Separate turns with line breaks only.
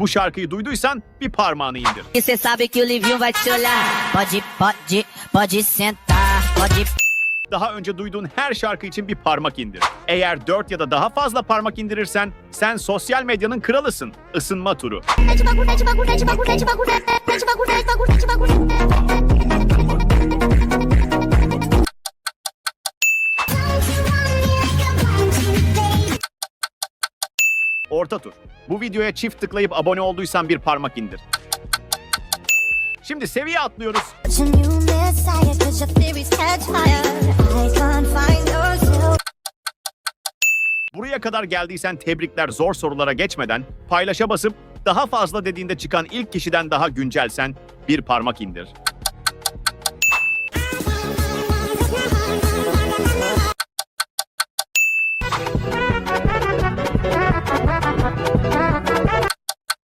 Bu şarkıyı duyduysan bir parmağını indir.
E cê sabe que o Livinho vai te olhar. Pode, pode, pode sentar. Pode
Daha önce duyduğun her şarkı için bir parmak indir. Eğer 4 ya da daha fazla parmak indirirsen sen sosyal medyanın kralısın. Isınma turu.
Mete bagulho, mete bagulho, mete bagulho, mete bagulho,
Orta tur. Bu videoya çift tıklayıp abone olduysan bir parmak indir. Şimdi seviye atlıyoruz. Buraya kadar geldiysen tebrikler zor sorulara geçmeden paylaşa basıp daha fazla dediğinde çıkan ilk kişiden daha güncelsen bir parmak indir.